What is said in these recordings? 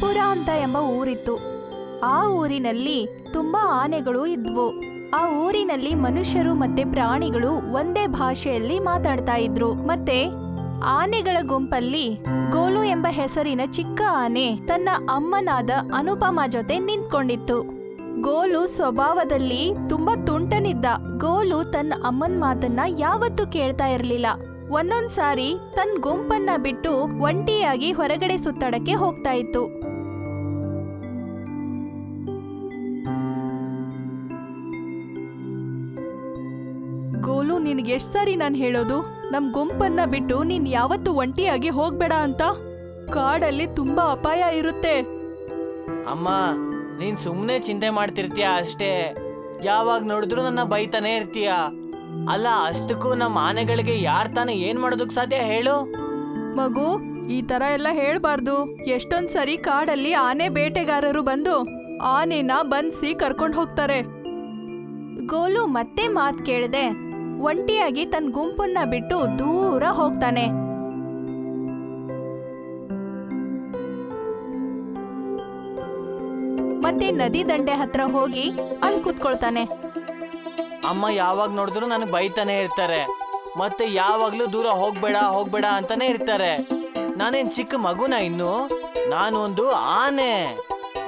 ಪುರ ಅಂತ ಎಂಬ ಊರಿತ್ತು. ಆ ಊರಿನಲ್ಲಿ ತುಂಬಾ ಆನೆಗಳು ಇದ್ವು. ಆ ಊರಿನಲ್ಲಿ ಮನುಷ್ಯರು ಮತ್ತೆ ಪ್ರಾಣಿಗಳು ಒಂದೇ ಭಾಷೆಯಲ್ಲಿ ಮಾತಾಡ್ತಾ ಇದ್ರು. ಮತ್ತೆ ಆನೆಗಳ ಗುಂಪಲ್ಲಿ ಗೋಲು ಎಂಬ ಹೆಸರಿನ ಚಿಕ್ಕ ಆನೆ ತನ್ನ ಅಮ್ಮನಾದ ಅನುಪಮ ಜೊತೆ ನಿಂತ್ಕೊಂಡಿತ್ತು. ಗೋಲು ಸ್ವಭಾವದಲ್ಲಿ ತುಂಬಾ ತುಂಟನಿದ್ದ. ಗೋಲು ತನ್ನ ಅಮ್ಮನ ಮಾತನ್ನ ಯಾವತ್ತೂ ಕೇಳ್ತಾ ಇರಲಿಲ್ಲ. ಒಂದೊಂದ್ಸಾರಿ ತನ್ನ ಗುಂಪನ್ನ ಬಿಟ್ಟು ಒಂಟಿಯಾಗಿ ಹೊರಗಡೆ ಸುತ್ತಾಡಕ್ಕೆ ಹೋಗ್ತಾ ಇತ್ತು. ಎಷ್ಟ್ ಸಾರಿ ನಾನು ಹೇಳೋದು? ನಮ್ ಗುಂಪನ್ನ ಬಿಟ್ಟು ನೀನ್ ಯಾವತ್ತು ಒಂಟಿಯಾಗಿ ಹೋಗ್ಬೇಡ ಅಂತ? ಕಾಡಲ್ಲಿ ತುಂಬಾ ಅಪಾಯ ಇರುತ್ತೆ. ಅಮ್ಮ ನೀನ್ ಸುಮ್ನೆ ಚಿಂತೆ ಮಾಡ್ತಿರ್ತೀಯ ಅಷ್ಟೇ? ಯಾವಾಗ ನೋಡಿದ್ರು ನನ್ನ ಬೈತಾನೆ ಇರ್ತೀಯ? ಅಲ್ಲ ಅಷ್ಟಕ್ಕೂ ನಮ್ಮ ಆನೆಗಳಿಗೆ ಯಾರ್ ತಾನೇ ಏನ್ ಮಾಡೋದಕ್ ಸಾಧ್ಯ ಹೇಳು? ಮಗು ಈ ತರ ಎಲ್ಲ ಹೇಳ್ಬಾರ್ದು. ಎಷ್ಟೊಂದ್ ಸರಿ ಕಾಡಲ್ಲಿ ಆನೆ ಬೇಟೆಗಾರರು ಬಂದು ಆನೆನ ಬನ್ಸಿ ಕರ್ಕೊಂಡು ಹೋಗ್ತಾರೆ. ಗೋಲು ಮತ್ತೆ ಮಾತ್ ಕೇಳದೆ ಒಂಟಿಯಾಗಿ ತನ್ನ ಗುಂಪನ್ನ ಬಿಟ್ಟು ದೂರ ಹೋಗ್ತಾನೆ. ಮತ್ತೆ ನದಿ ದಂಡೆ ಹತ್ರ ಹೋಗಿ ಅಲ್ಲಿ ಕೂತ್ಕೊಳ್ತಾನೆ. ಅಮ್ಮ ಯಾವಾಗ ನೋಡಿದ್ರು ನನಗೆ ಬೈತಾನೆ ಇರ್ತಾರೆ. ಮತ್ತೆ ಯಾವಾಗ್ಲೂ ದೂರ ಹೋಗ್ಬೇಡ ಹೋಗ್ಬೇಡ ಅಂತಾನೆ ಇರ್ತಾರೆ. ನಾನೇನ್ ಚಿಕ್ಕ ಮಗುನ ಇನ್ನು? ನಾನು ಒಂದು ಆನೆ.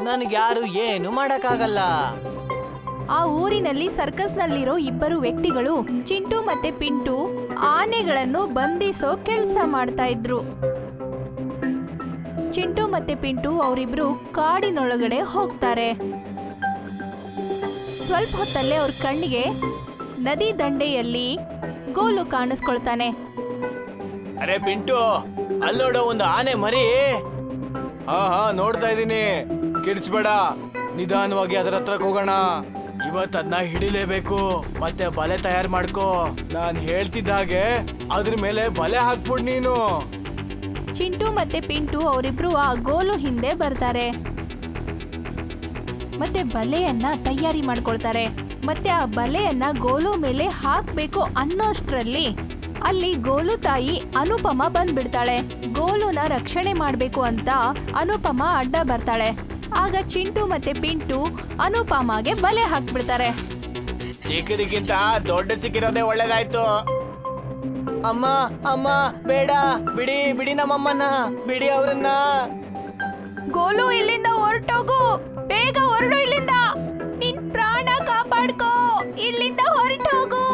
ನನಗೆ ಯಾರು ಏನು ಮಾಡಕ್ಕಾಗಲ್ಲ. ಆ ಊರಿನಲ್ಲಿ ಸರ್ಕಸ್ನಲ್ಲಿರೋ ಇಬ್ಬರು ವ್ಯಕ್ತಿಗಳು ಚಿಂಟು ಮತ್ತೆ ಪಿಂಟು ಆನೆಗಳನ್ನು ಬಂಧಿಸೋ ಕೆಲಸ ಮಾಡ್ತಾ ಇದ್ರು. ಚಿಂಟು ಮತ್ತೆ ಪಿಂಟು ಅವರಿಬ್ರು ಕಾಡಿನೊಳಗಡೆ ಹೋಗ್ತಾರೆ. ಸ್ವಲ್ಪ ಹೊತ್ತಲ್ಲೇ ಅವ್ರ ಕಣ್ಣಿಗೆ ನದಿ ದಂಡೆಯಲ್ಲಿ ಗೋಲು ಕಾಣಿಸ್ಕೊಳ್ತಾನೆ. ಅರೆ ಪಿಂಟು ಅಲ್ಲೋಡೋ ಒಂದು ಆನೆ ಮರಿ. ಹಾ ಹಾ ನೋಡ್ತಾ ಇದ್ದೀನಿ. ಕಿರ್ಚ್ಬೇಡ. ನಿಧಾನವಾಗಿ ಅದರ ಹತ್ರಕ್ಕೆ ಹೋಗೋಣ. ಇವತ್ ಅದನ್ನ ಹಿಡಿಲೇಬೇಕು. ಮತ್ತೆ ಬಲೆ ತಯಾರು ಮಾಡ್ಕೋ. ನಾನ್ ಹೇಳ್ತಿದ್ದಾಗೆ ಅದ್ರ ಮೇಲೆ ಬಲೆ ಹಾಕ್ಬಿಡ್ ನೀನು. ಚಿಂಟು ಮತ್ತೆ ಪಿಂಟು ಅವರಿಬ್ರು ಆ ಗೋಲು ಹಿಂದೆ ಬರ್ತಾರೆ. ಮತ್ತೆ ಬಲೆಯನ್ನ ತಯಾರಿ ಮಾಡ್ಕೊಳ್ತಾರೆ. ಮತ್ತೆ ಆ ಬಲೆಯನ್ನ ಗೋಲು ಮೇಲೆ ಹಾಕ್ಬೇಕು ಅನ್ನೋಷ್ಟ್ರಲ್ಲಿ ಅಲ್ಲಿ ಗೋಲು ತಾಯಿ ಅನುಪಮ ಬಂದ್ಬಿಡ್ತಾಳೆ. ಗೋಲುನ ರಕ್ಷಣೆ ಮಾಡ್ಬೇಕು ಅಂತ ಅನುಪಮ ಅಡ್ಡ ಬರ್ತಾಳೆ. ಆಗ ಚಿಂಟು ಮತ್ತೆ ಪಿಂಟು ಅನುಪಮಾಗೆ ಬಲೆ ಹಾಕ್ಬಿಡ್ತಾರೆ. ಚಿಕ್ಕದಕ್ಕಿಂತ ದೊಡ್ಡ ಸಿಕ್ಕಿರೋದೇ ಒಳ್ಳೇದಾಯ್ತು. ಅಮ್ಮ ಅಮ್ಮ ಬೇಡ ಬಿಡಿ ಬಿಡಿ ನಮ್ಮಮ್ಮನ ಬಿಡಿ ಅವ್ರನ್ನ. ಗೋಲು ಇಲ್ಲಿಂದ ಹೊರಟೋಗು ಬೇಗ ಹೊರಡು ಇಲ್ಲಿಂದ. ನಿನ್ ಪ್ರಾಣ ಕಾಪಾಡ್ಕೋ ಇಲ್ಲಿಂದ ಹೊರಟೋಗು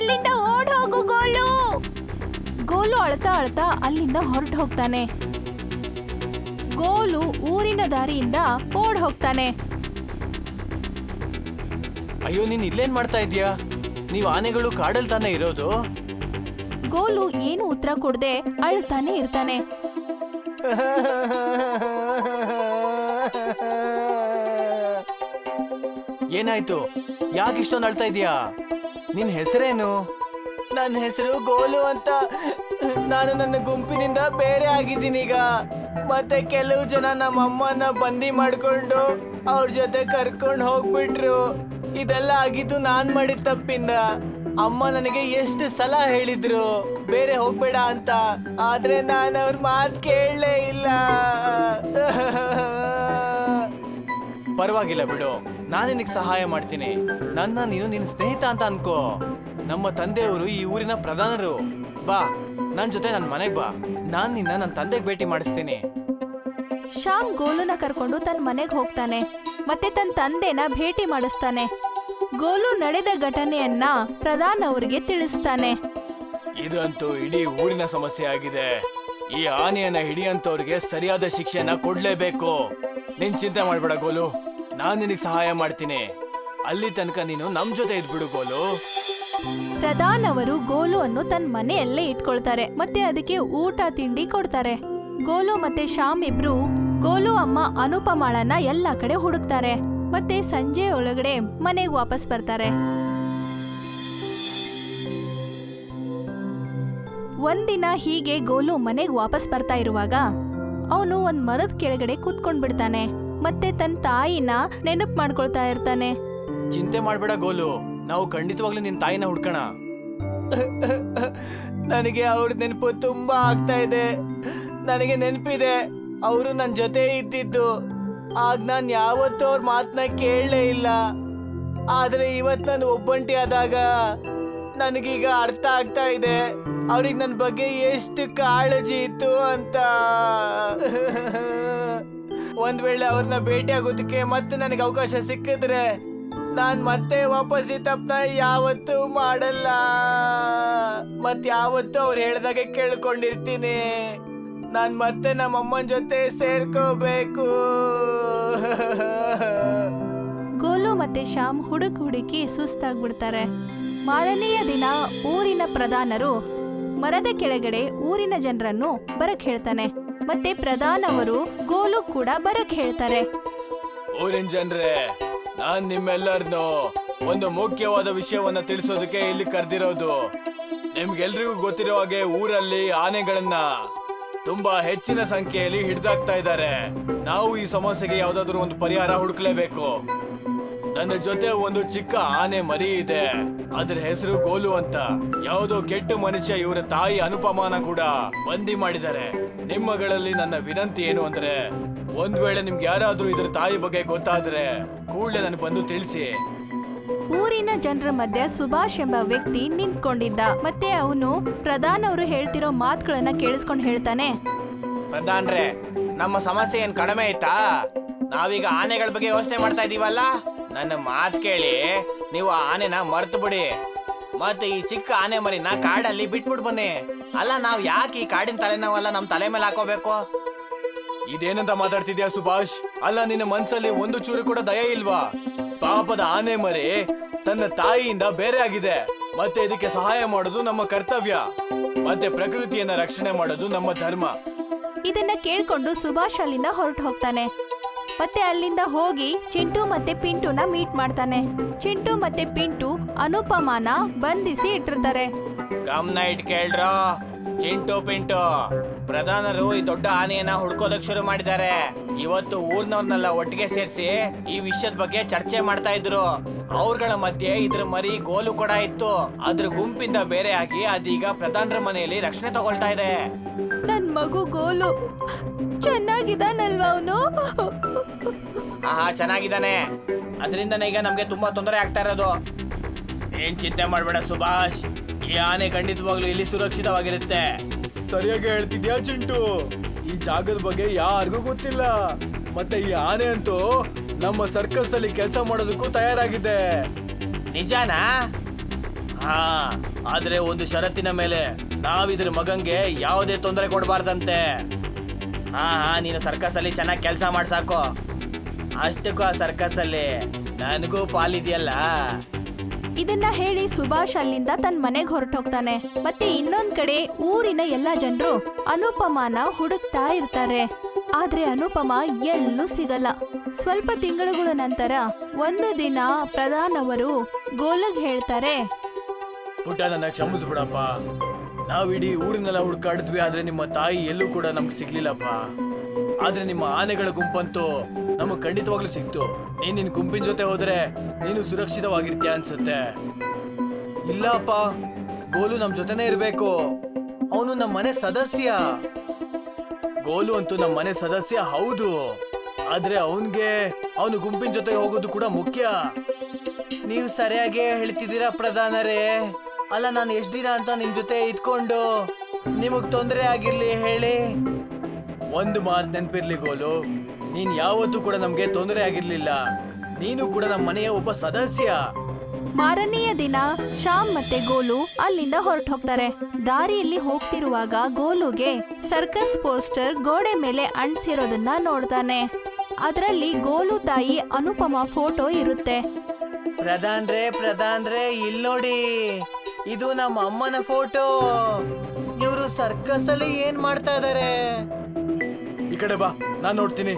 ಇಲ್ಲಿಂದ ಓಡ್ ಹೋಗು ಗೋಲು. ಗೋಲು ಅಳ್ತಾ ಅಳ್ತಾ ಅಲ್ಲಿಂದ ಹೊರಟು ಹೋಗ್ತಾನೆ ಗೋಲು ಊರಿನ ದಾರಿಯಿಂದ ಓಡ್ ಹೋಗ್ತಾನೆ. ಅಯ್ಯೋ ನೀನ್ ಇಲ್ಲೇನ್ ಮಾಡ್ತಾ ಇದೀಯಾ ನೀವ್ ಆನೆಗಳು ಕಾಡಲ್ ತಾನೇ ಇರೋದು? ಗೋಲು ಏನು ಉತ್ತರ ಕೊಡದೆ ಅಳ್ತಾನೆ ಇರ್ತಾನೆ. ಏನಾಯ್ತು? ಯಾಕೆ ಇಷ್ಟೊಂದು ಅಳ್ತಾ ಇದೀಯಾ ನಿನ್ ಹೆಸರೇನು? ನನ್ನ ಹೆಸರು ಗೋಲು ಅಂತ. ನಾನು ನನ್ನ ಗುಂಪಿನಿಂದ ಬೇರೆ ಆಗಿದ್ದೀನಿ ಈಗ. ಮತ್ತೆ ಕೆಲವು ಜನ ನಮ್ಮ ಅಮ್ಮನ ಬಂದಿ ಮಾಡ್ಕೊಂಡು ಅವ್ರ ಜೊತೆ ಕರ್ಕೊಂಡು ಹೋಗ್ಬಿಟ್ರು. ಇದೆಲ್ಲ ಆಗಿದ್ದು ನಾನ್ ಮಾಡಿದ ತಪ್ಪಿಂದ. ಅಮ್ಮ ನನಗೆ ಎಷ್ಟು ಸಲ ಹೇಳಿದ್ರು, ಬೇರೆ ಹೋಗ್ಬೇಡ ಅಂತ. ಆದ್ರೆ ನಾನು ಅವ್ರ ಮಾತು ಕೇಳಲೇ ಇಲ್ಲ. ಪರವಾಗಿಲ್ಲ ಬಿಡು. ನಾನು ನಿನಗೆ ಸಹಾಯ ಮಾಡ್ತೀನಿ. ನನ್ನ, ನೀನು ನಿನ್ನ ಸ್ನೇಹಿತ ಅಂತ ಅನ್ಕೋ. ನಮ್ಮ ತಂದೆಯವರು ಈ ಊರಿನ ಪ್ರಧಾನರು. ಬಾ ನನ್ನ ಜೊತೆ ನನ್ನ ಮನೆಗೆ ಬಾ. ನಾನು ನಿನ್ನ ನನ್ನ ತಂದೆಗೆ ಭೇಟಿ ಮಾಡಿಸ್ತೀನಿ. ಶ್ಯಾಮ್ ಗೋಲುನ ಕರ್ಕೊಂಡು ತನ್ನ ಮನೆಗೆ ಹೋಗ್ತಾನೆ. ಮತ್ತೆ ತನ್ನ ತಂದೆನ ಭೇಟಿ ಮಾಡಿಸ್ತಾನೆ. ಗೋಲು ನಡೆದ ಘಟನೆಯನ್ನ ಪ್ರಧಾನ ಅವರಿಗೆ ತಿಳಿಸ್ತಾನೆ. ಇದಂತೂ ಇಡೀ ಊರಿನ ಸಮಸ್ಯೆ ಆಗಿದೆ. ಈ ಆನೆಯನ್ನ ಹಿಡಿಯಂತವ್ರಿಗೆ ಸರಿಯಾದ ಶಿಕ್ಷೆಯನ್ನ ಕೊಡ್ಲೇಬೇಕು. ನಿನ್ ಚಿಂತೆ ಮಾಡ್ಬೇಡ ಗೋಲು. ನಾನ್ ನಿನಗ್ ಸಹಾಯ ಮಾಡ್ತೀನಿ. ಅಲ್ಲಿ ತನಕ ನೀನು ನಮ್ ಜೊತೆ ಇದ್ಬಿಡು ಗೋಲು. ಪ್ರಧಾನ್ ಅವರು ಗೋಲು ಅನ್ನು ತನ್ನ ಮನೆಯಲ್ಲೇ ಇಟ್ಕೊಳ್ತಾರೆ, ಮತ್ತೆ ಅದಕ್ಕೆ ಊಟ, ತಿಂಡಿ ಕೊಡ್ತಾರೆ. ಗೋಲು ಮತ್ತೆ ಶ್ಯಾಮ್ ಇಬ್ರು, ಗೋಲು ಅಮ್ಮ ಅನುಪಮಾಳನ್ನ ಎಲ್ಲಾ ಕಡೆ ಹುಡುಕ್ತಾರೆ, ಮತ್ತೆ ಸಂಜೆ ಒಳಗಡೆ ಮನೆಗೆ ವಾಪಸ್ ಬರ್ತಾರೆ. ಒಂದಿನ ಹೀಗೆ ಗೋಲು ಮನೆಗೆ ವಾಪಸ್ ಬರ್ತಾ ಇರುವಾಗ, ಅವನು ಒಂದ್ ಮರದ ಕೆಳಗಡೆ ಕೂತ್ಕೊಂಡ್ ಬಿಡ್ತಾನೆ ಮತ್ತೆ ತನ್ನ ತಾಯಿನ ನೆನಪು ಮಾಡ್ಕೊಳ್ತಾ ಇರ್ತಾನೆ. ಚಿಂತೆ ಮಾಡ್ಬೇಡ ಗೋಲು. ನಾವು ಖಂಡಿತವಾಗ್ಲೂ ನಿನ್ ತಾಯಿನ ಹುಡ್ಕೋಣ. ನನಗೆ ಅವ್ರ ನೆನಪು ತುಂಬಾ ಆಗ್ತಾ ಇದೆ. ನನಗೆ ನೆನಪಿದೆ, ಅವರು ನನ್ನ ಜೊತೆ ಇದ್ದಿದ್ದು. ಆಗ ನಾನು ಯಾವತ್ತೂ ಅವ್ರ ಮಾತನ್ನ ಕೇಳಲೇ ಇಲ್ಲ. ಆದ್ರೆ ಇವತ್ತು ನಾನು ಒಬ್ಬಂಟಿ ಆದಾಗ ನನಗೀಗ ಅರ್ಥ ಆಗ್ತಾ ಇದೆ. ಅವ್ರಿಗೆ ನನ್ನ ಬಗ್ಗೆ ಎಷ್ಟು ಕಾಳಜಿ ಇತ್ತು ಅಂತ. ಒಂದ್ ವೇಳೆ ಅವ್ರನ್ನ ಭೇಟಿ ಆಗೋದಕ್ಕೆ ಮತ್ತೆ ನನಗೆ ಅವಕಾಶ ಸಿಕ್ಕಿದ್ರೆ ನಾನ್ ಮತ್ತೆ ವಾಪಸ್ ಈ ತಪ್ಪನ ಯಾವತ್ತೂ ಮಾಡಲ್ಲ. ಮತ್ ಯಾವತ್ತು ಅವ್ರು ಹೇಳ್ದಾಗೆ ಕೇಳ್ಕೊಂಡಿರ್ತೀನಿ. ನಾನ್ ಮತ್ತೆ ನಮ್ಮ ಅಮ್ಮನ ಜೊತೆ ಸೇರ್ಕೋಬೇಕು. ಗೋಲು ಮತ್ತೆ ಶ್ಯಾಮ್ ಹುಡುಕ್ ಹುಡುಕಿ ಸುಸ್ತಾಗ್ಬಿಡ್ತಾರೆ. ಮಾರನೆಯ ದಿನ ಊರಿನ ಪ್ರಧಾನರು ಮರದ ಕೆಳಗಡೆ ಊರಿನ ಜನರನ್ನು ಬರಕ್ ಹೇಳ್ತಾನೆ. ಮತ್ತೆ ಪ್ರಧಾನವರು ಗೋಲು ಕೂಡ ಬರಕ್ ಹೇಳ್ತಾರೆ. ಊರಿನ ಜನರೇ ನಾನ್ ನಿಮ್ಮೆಲ್ಲರನ್ನು ಒಂದು ಮುಖ್ಯವಾದ ವಿಷಯವನ್ನ ತಿಳಿಸೋದಕ್ಕೆ ಇಲ್ಲಿ ಕರೆದಿರೋದು. ನಿಮ್ಗೆಲ್ರಿಗೂ ಗೊತ್ತಿರೋ ಹಾಗೆ ಊರಲ್ಲಿ ಆನೆಗಳನ್ನ ತುಂಬಾ ಹೆಚ್ಚಿನ ಸಂಖ್ಯೆಯಲ್ಲಿ ಹಿಡಿದಾಗ್ತಾ ಇದ್ದಾರೆ. ನಾವು ಈ ಸಮಸ್ಯೆಗೆ ಯಾವ್ದಾದ್ರು ಒಂದು ಪರಿಹಾರ ಹುಡುಕ್ಲೇಬೇಕು. ನನ್ನ ಜೊತೆ ಒಂದು ಚಿಕ್ಕ ಆನೆ ಮರಿ ಇದೆ. ಅದ್ರ ಹೆಸರು ಗೋಲು ಅಂತ. ಯಾವುದೋ ಕೆಟ್ಟ ಮನುಷ್ಯ ಇವರ ತಾಯಿ ಅನುಪಮಾನ ಕೂಡ ಬಂದಿ ಮಾಡಿದ್ದಾರೆ. ನಿಮ್ಮಗಳಲ್ಲಿ ನನ್ನ ವಿನಂತಿ ಏನು ಅಂದ್ರೆ ಒಂದ್ ವೇಳೆ ನಿಮ್ಗೆ ಯಾರಾದ್ರೂ ಇದ್ರ ತಾಯಿ ಬಗ್ಗೆ ಗೊತ್ತಾದ್ರೆ ಕೂಡಲೇ ನನಗೆ ಬಂದು ತಿಳಿಸಿ. ಊರಿನ ಜನರ ಮಧ್ಯೆ ಸುಭಾಷ್ ಎಂಬ ವ್ಯಕ್ತಿ ನಿಂತ್ಕೊಂಡಿದ್ದ. ಮತ್ತೆ ಅವನು ಪ್ರಧಾನವರು ಹೇಳ್ತಿರೋ ಮಾತುಗಳನ್ನ ಕೇಳಿಸ್ಕೊಂಡು ಹೇಳ್ತಾನೆ. ಪ್ರಧಾನ್ರೆ ನಮ್ಮ ಸಮಸ್ಯೆ ಏನ್ ಕಡಿಮೆ ಆಯ್ತಾ? ನಾವೀಗ ಆನೆಗಳ ಬಗ್ಗೆ ಯೋಚನೆ ಮಾಡ್ತಾ ಇದೀವಲ್ಲ? ನನ್ನ ಮಾತ್ ಕೇಳಿ ನೀವು ಆ ಆನೆನ ಮರ್ತು ಬಿಡಿ. ಮತ್ತೆ ಈ ಚಿಕ್ಕ ಆನೆ ಮರಿನ ಕಾಡಲ್ಲಿ ಬಿಟ್ಬಿಟ್ ಬನ್ನಿ. ಅಲ್ಲ ನಾವ್ ಯಾಕೆ ಈ ಕಾಡಿನ ತಲೆನವಲ್ಲ ನಮ್ ತಲೆ ಮೇಲೆ ಹಾಕೋಬೇಕು? ಇದೇನಂತ ಮಾತಾಡ್ತಿದ್ಯಾ ಸುಭಾಷ್? ಅಲ್ಲ ನಿನ್ನ ಮನ್ಸಲ್ಲಿ ಒಂದು ಚೂರು ಕೂಡ ದಯ ಇಲ್ವಾ? ಪಾಪದ ಆನೆ ಮರಿ ತನ್ನ ತಾಯಿಯಿಂದ ಬೇರೆ ಆಗಿದೆ. ಮತ್ತೆ ಇದಕ್ಕೆ ಸಹಾಯ ಮಾಡೋದು ನಮ್ಮ ಕರ್ತವ್ಯ. ಮತ್ತೆ ಪ್ರಕೃತಿಯನ್ನ ರಕ್ಷಣೆ ಮಾಡೋದು ನಮ್ಮ ಧರ್ಮ. ಇದನ್ನ ಕೇಳ್ಕೊಂಡು ಸುಭಾಷ್ ಅಲ್ಲಿಂದ ಹೊರಟು ಹೋಗ್ತಾನೆ. ಮತ್ತೆ ಅಲ್ಲಿಂದ ಹೋಗಿ ಚಿಂಟು ಮತ್ತೆ ಪಿಂಟುನ ಮೀಟ್ ಮಾಡ್ತಾನೆ. ಚಿಂಟು ಮತ್ತೆ ಪಿಂಟು ಅನುಪಮಾನ ಬಂಧಿಸಿ ಇಟ್ಟಿರ್ತಾರೆ. ಗಮನ ಇಟ್ ಕೇಳ್ರ ಚಿಂಟು ಪಿಂಟು. ಪ್ರಧಾನರು ಈ ದೊಡ್ಡ ಆನೆಯನ್ನ ಹುಡ್ಕೋದಕ್ ಶುರು ಮಾಡಿದ್ದಾರೆ. ಇವತ್ತು ಊರ್ನವ್ರನ್ನೆಲ್ಲ ಒಟ್ಟಿಗೆ ಸೇರಿಸಿ ಈ ವಿಷಯದ ಬಗ್ಗೆ ಚರ್ಚೆ ಮಾಡ್ತಾ ಇದ್ರು. ಅವ್ರಗಳ ಮಧ್ಯೆ ಇದ್ರ ಮರಿ ಗೋಲು ಕೂಡ ಇತ್ತು. ಅದ್ರ ಗುಂಪಿಂದ ಬೇರೆ ಆಗಿ ಅದೀಗ ಪ್ರಧಾನರ ಮನೆಯಲ್ಲಿ ರಕ್ಷಣೆ ತಗೊಳ್ತಾ ಇದೆ. ನನ್ ಮಗು ಗೋಲು. ಚೆನ್ನಾಗಿದ್ದಾನಲ್ವಾ ಅವನು? ಆಹಾ ಚೆನ್ನಾಗಿದ್ದಾನೆ. ಅದರಿಂದನೇ ಈಗ ನಮ್ಗೆ ತುಂಬಾ ತೊಂದರೆ ಆಗ್ತಾ ಇರೋದು. ಏನ್ ಚಿಂತೆ ಮಾಡ್ಬೇಡ ಸುಭಾಷ್. ಈ ಆನೆ ಖಂಡಿತವಾಗ್ಲೂ ಇಲ್ಲಿ ಸುರಕ್ಷಿತವಾಗಿರುತ್ತೆ. ಸರಿಯಾಗಿ ಹೇಳ್ತಿದ್ಯಾ ಚಿಂಟು? ಈ ಜಾಗದ ಬಗ್ಗೆ ಯಾರಿಗೂ ಗೊತ್ತಿಲ್ಲ. ಮತ್ತೆ ಈ ಆನೆ ಅಂತೂ ನಮ್ಮ ಸರ್ಕಸ್ ಅಲ್ಲಿ ಕೆಲಸ ಮಾಡೋದಕ್ಕೂ ತಯಾರಾಗಿದೆ. ನಿಜಾನಾ? ಹಾ, ಆದ್ರೆ ಒಂದು ಷರತ್ತಿನ ಮೇಲೆ ನಾವಿದ್ರ ಮಗಂಗೆ ಯಾವುದೇ ತೊಂದರೆ ಕೊಡಬಾರ್ದಂತೆ. ಹಾ ಹಾ, ನೀನು ಸರ್ಕಸ್ ಅಲ್ಲಿ ಚೆನ್ನಾಗಿ ಕೆಲಸ ಮಾಡ್ಸಾಕೋ. ಅಷ್ಟಕ್ಕೂ ಆ ಸರ್ಕಸ್ ಅಲ್ಲಿ ನನಗೂ ಪಾಲಿದೆಯಲ್ಲ. ಇದನ್ನ ಹೇಳಿ ಸುಭಾಷ್ ಅಲ್ಲಿಂದ ತನ್ನ ಮನೆಗೆ ಹೊರಟೋಗ್ತಾನೆ. ಮತ್ತೆ ಇನ್ನೊಂದ್ ಕಡೆ ಊರಿನ ಎಲ್ಲಾ ಜನರು ಅನುಪಮಾನ ಹುಡುಕ್ತಾ ಇರ್ತಾರೆ. ಆದ್ರೆ ಅನುಪಮ ಎಲ್ಲೂ ಸಿಗಲ್ಲ. ಸ್ವಲ್ಪ ತಿಂಗಳುಗಳ ನಂತರ ಒಂದು ದಿನ ಪ್ರಧಾನವರು ಗೋಲಗ್ ಹೇಳ್ತಾರೆ. ಪುಟ್ಟ ನನ್ನ ಕ್ಷಮಿಸ್ಬಿಡಪ್ಪ. ನಾವಿಡೀ ಊರಿನೆಲ್ಲ ಹುಡುಕಾಡಿದ್ವಿ, ಆದ್ರೆ ನಿಮ್ಮ ತಾಯಿ ಎಲ್ಲೂ ಕೂಡ ನಮ್ಗೆ ಸಿಗ್ಲಿಲ್ಲಪ್ಪ. ಆದ್ರೆ ನಿಮ್ಮ ಆನೆಗಳ ಗುಂಪಂತೂ ನಮಗ್ ಖಂಡಿತವಾಗ್ಲೂ ಸಿಕ್ತು. ನೀನ್ ನಿನ್ ಗುಂಪಿನ ಜೊತೆ ಹೋದ್ರೆ ನೀನು ಸುರಕ್ಷಿತವಾಗಿರ್ತೀಯ ಅನ್ಸುತ್ತೆ. ಇಲ್ಲಪ್ಪ, ಗೋಲು ನಮ್ ಜೊತೆನೇ ಇರ್ಬೇಕು. ಅವನು ನಮ್ಮ ಮನೆ ಸದಸ್ಯ. ಗೋಲು ಅಂತೂ ನಮ್ಮ ಮನೆ ಸದಸ್ಯ ಹೌದು. ಆದ್ರೆ ಅವನ್ಗೆ ಅವನು ಗುಂಪಿನ ಜೊತೆ ಹೋಗೋದು ಕೂಡ ಮುಖ್ಯ. ನೀವು ಸರಿಯಾಗಿ ಹೇಳ್ತಿದ್ದೀರಾ ಪ್ರಧಾನರೇ? ಅಲ್ಲ, ನಾನು ಎಷ್ಟು ದಿನ ಅಂತ ನಿಮ್ ಜೊತೆ ಇದ್ಕೊಂಡು ನಿಮಗ್ ತೊಂದರೆ ಆಗಿರ್ಲಿ ಹೇಳಿ. ಒಂದು ಮಾತು ನೆನ್ಪಿರ್ಲಿ ಗೋಲು. ನೀನ್ ಯಾವತ್ತೂ ಕೂಡ ನಮ್ಗೆ ತೊಂದರೆ ಆಗಿರ್ಲಿಲ್ಲ. ನೀನು ಕೂಡ ನಮ್ಮ ಮನೆಯ ಒಬ್ಬ ಸದಸ್ಯ. ಮಾರನೆಯ ದಿನ ಶ್ಯಾಮ್ ಮತ್ತೆ ಗೋಲು ಅಲ್ಲಿಂದ ಹೊರಟು ಹೋಗ್ತಾರೆ ದಾರಿಯಲ್ಲಿ ಹೋಗ್ತಿರುವಾಗ ಗೋಲುಗೆ ಸರ್ಕಸ್ ಪೋಸ್ಟರ್ ಗೋಡೆ ಮೇಲೆ ಅಂಟಿಸಿರೋದನ್ನ ನೋಡ್ತಾನೆ. ಅದರಲ್ಲಿ ಗೋಲು ತಾಯಿ ಅನುಪಮ ಫೋಟೋ ಇರುತ್ತೆ. ಪ್ರಧಾನ್ರೆ ಪ್ರಧಾನ್ರೆ ಇಲ್ಲಿ ನೋಡಿ. ಇದು ನಮ್ಮ ಅಮ್ಮನ ಫೋಟೋ. ಇವರು ಸರ್ಕಸ್ ಅಲ್ಲಿ ಏನ್ ಮಾಡ್ತಾ ಇದಾರೆ? ಈ ಕಡೆ ಬಾ, ನಾನ್ ನೋಡ್ತೀನಿ.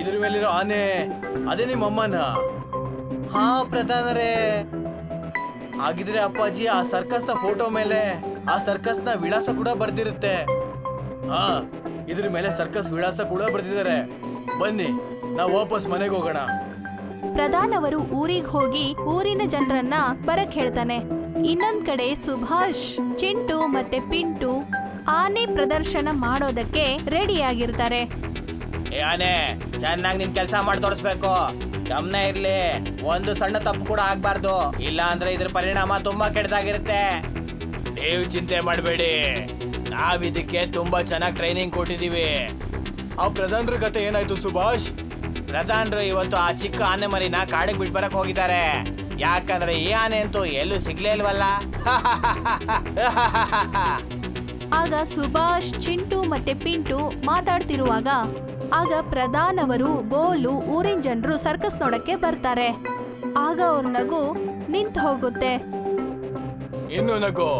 ಇದ್ರ ಮೇಲಿರೋ ಆನೆ, ಅದೇ ನಿಮ್ಮ ಅಮ್ಮನ. ಹಾ ಪ್ರಧಾನರೇ. ಹಾಗಿದ್ರೆ ಅಪ್ಪಾಜಿ, ಆ ಸರ್ಕಸ್ನ ಫೋಟೋ ಮೇಲೆ, ಆ ಸರ್ಕಸ್ನ ವಿಳಾಸ ಕೂಡ ಬರ್ದಿರುತ್ತೆ. ಹಾ, ಇದ್ರ ಮೇಲೆ ಸರ್ಕಸ್ ವಿಳಾಸ ಕೂಡ ಬರ್ದಿದ್ದಾರೆ. ಬನ್ನಿ, ನಾವು ವಾಪಸ್ ಮನೆಗೆ ಹೋಗೋಣ. ಪ್ರಧಾನವರು ಊರಿಗೆ ಹೋಗಿ ಊರಿನ ಜನರನ್ನ ಬರಕ್ ಹೇಳ್ತಾನೆ. ಇನ್ನೊಂದ್ ಕಡೆ ಸುಭಾಷ್, ಚಿಂಟು ಮತ್ತೆ ಪಿಂಟು ಆನೆ ಪ್ರದರ್ಶನ ಮಾಡೋದಕ್ಕೆ ರೆಡಿಯಾಗಿರ್ತಾರೆ. ಏ ಆನೆ, ಚೆನ್ನಾಗಿ ನಿನ್ ಕೆಲಸ ಮಾಡಿ ತೋರಿಸ್ಬೇಕು. ಗಮನ ಇರ್ಲಿ, ಒಂದು ಸಣ್ಣ ತಪ್ಪು ಕೂಡ ಆಗ್ಬಾರ್ದು. ಇಲ್ಲ ಅಂದ್ರೆ ಇದ್ರ ಪರಿಣಾಮ ತುಂಬಾ ಕೆಟ್ಟದಾಗಿರುತ್ತೆ. ನೀವು ಚಿಂತೆ ಮಾಡಬೇಡಿ. ನಾವ್ ಇದಕ್ಕೆ ತುಂಬಾ ಚೆನ್ನಾಗಿ ಟ್ರೈನಿಂಗ್ ಕೊಟ್ಟಿದೀವಿ. ಆ ಪ್ರಧಾನರ ಕತೆ ಏನಾಯ್ತು ಸುಭಾಷ್? ಪ್ರಧಾನರು ಇವತ್ತು ಆ ಚಿಕ್ಕ ಆನೆ ಮರಿನ ಕಾಡಿಗೆ ಬಿಟ್ಟು ಬರಕ್ ಹೋಗಿದ್ದಾರೆ. ಯಾಕಂದ್ರೆ ಈ ಆನೆ ಅಂತೂ ಎಲ್ಲೂ ಸಿಗ್ಲೇ ಇಲ್ವಲ್ಲ? ಆಗ ಸುಭಾಷ್, ಚಿಂಟು ಮತ್ತೆ ಪಿಂಟು ಮಾತಾಡ್ತಿರುವಾಗ, ಆಗ ಪ್ರಧಾನವರು ಗೋಲು, ಊರಿನ ಜನರು ಸರ್ಕಸ್ ನೋಡಕ್ಕೆ ಬರ್ತಾರೆ. ಆಗ ಅವ್ರ ನಗು ನಿಂತು ಹೋಗುತ್ತೆ. ಇನ್ನು ನಗು,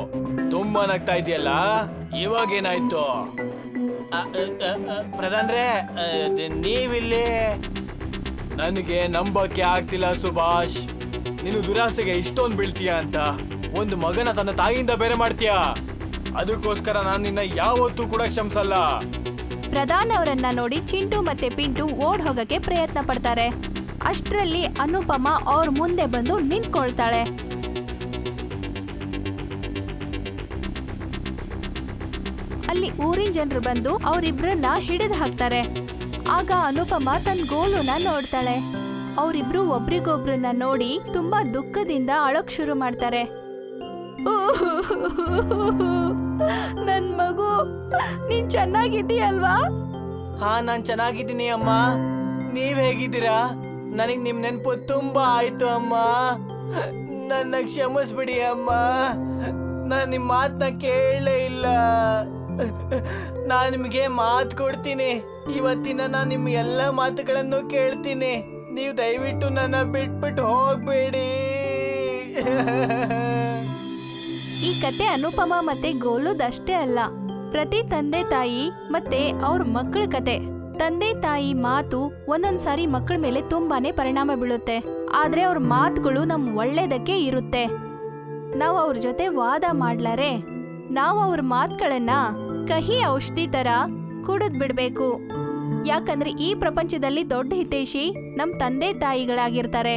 ತುಂಬಾ ನಗ್ತಾ ಇದೆಯಲ್ಲ? ಇವಾಗ ಏನಾಯ್ತು? ಪ್ರಧಾನ್ರೇ ನೀವಿಲ್ಲಿ? ನನಗೆ ನಂಬಕ್ಕೆ ಆಗ್ತಿಲ್ಲ ಸುಭಾಷ್. ನೀನು ದುರಾಸೆಗೆ ಇಷ್ಟೊಂದು ಬೀಳ್ತೀಯ ಅಂತ. ಒಂದು ಮಗನ ತನ್ನ ತಾಯಿಯಿಂದ ಬೇರೆ ಮಾಡ್ತೀಯ? ಅದಕ್ಕೋಸ್ಕರ ನಾನು ನಿನ್ನ ಯಾವತ್ತೂ ಕೂಡ ಕ್ಷಮಿಸಲ್ಲ. ಪ್ರಧಾನ್ ಅವರನ್ನ ನೋಡಿ ಚಿಂಟು ಮತ್ತೆ ಪಿಂಟು ಓಡ್ ಹೋಗಕ್ಕೆ ಪ್ರಯತ್ನ ಪಡ್ತಾರೆ. ಅಷ್ಟರಲ್ಲಿ ಅನುಪಮ ಅವ್ರ ಮುಂದೆ ಬಂದು ನಿಂತ್ಕೊಳ್ತಾಳೆ. ಅಲ್ಲಿ ಊರಿನ ಜನರು ಬಂದು ಅವರಿಬ್ರನ್ನ ಹಿಡಿದು ಹಾಕ್ತಾರೆ. ಆಗ ಅನುಪಮ ತನ್ನ ಗೋಲುನ ನೋಡ್ತಾಳೆ. ಅವರಿಬ್ರು ಒಬ್ರಿಗೊಬ್ರನ್ನ ನೋಡಿ ತುಂಬಾ ದುಃಖದಿಂದ ಅಳೋಕ್ ಶುರು ಮಾಡ್ತಾರೆ. ನನ್ ಮಗು, ನೀನ್ ಚೆನ್ನಾಗಿದ್ದೀಯಲ್ವಾ? ಹಾ, ನಾನ್ ಚೆನ್ನಾಗಿದ್ದೀನಿ ಅಮ್ಮ. ನೀವ್ ಹೇಗಿದ್ದೀರಾ? ನನಗ್ ನಿಮ್ ನೆನಪು ತುಂಬಾ ಆಯ್ತು ಅಮ್ಮ. ನನ್ನ ಕ್ಷಮಿಸ್ಬಿಡಿ ಅಮ್ಮ. ನಾನ್ ನಿಮ್ ಮಾತನ್ನ ಕೇಳಲೇ ಇಲ್ಲ. ನಾನ್ ನಿಮ್ಗೆ ಮಾತು ಕೊಡ್ತೀನಿ. ಇವತ್ತಿನ ನಾನು ನಿಮ್ ಎಲ್ಲ ಮಾತುಗಳನ್ನು ಕೇಳ್ತೀನಿ. ನೀವು ದಯವಿಟ್ಟು ನನ್ನ ಬಿಟ್ಬಿಟ್ಟು ಹೋಗ್ಬೇಡಿ. ಈ ಕತೆ ಅನುಪಮ ಮತ್ತೆ ಗೋಲುದಷ್ಟೇ ಅಲ್ಲ. ಪ್ರತಿ ತಂದೆ ತಾಯಿ ಮತ್ತೆ ಅವ್ರ ಮಕ್ಕಳ ಕತೆ. ತಂದೆ ತಾಯಿ ಮಾತು ಒಂದೊಂದ್ ಸಾರಿ ಮಕ್ಕಳ ಮೇಲೆ ತುಂಬಾನೇ ಪರಿಣಾಮ ಬೀಳುತ್ತೆ. ಆದ್ರೆ ಅವ್ರ ಮಾತುಗಳು ನಮ್ ಒಳ್ಳೇದಕ್ಕೆ ಇರುತ್ತೆ. ನಾವು ಅವ್ರ ಜೊತೆ ವಾದ ಮಾಡ್ಲಾರೆ. ನಾವು ಅವ್ರ ಮಾತುಗಳನ್ನ ಕಹಿ ಔಷಧಿ ತರ ಕುಡಿದ್ ಬಿಡ್ಬೇಕು. ಯಾಕಂದ್ರೆ ಈ ಪ್ರಪಂಚದಲ್ಲಿ ದೊಡ್ಡ ಹಿತೈಷಿ ನಮ್ ತಂದೆ ತಾಯಿಗಳಾಗಿರ್ತಾರೆ.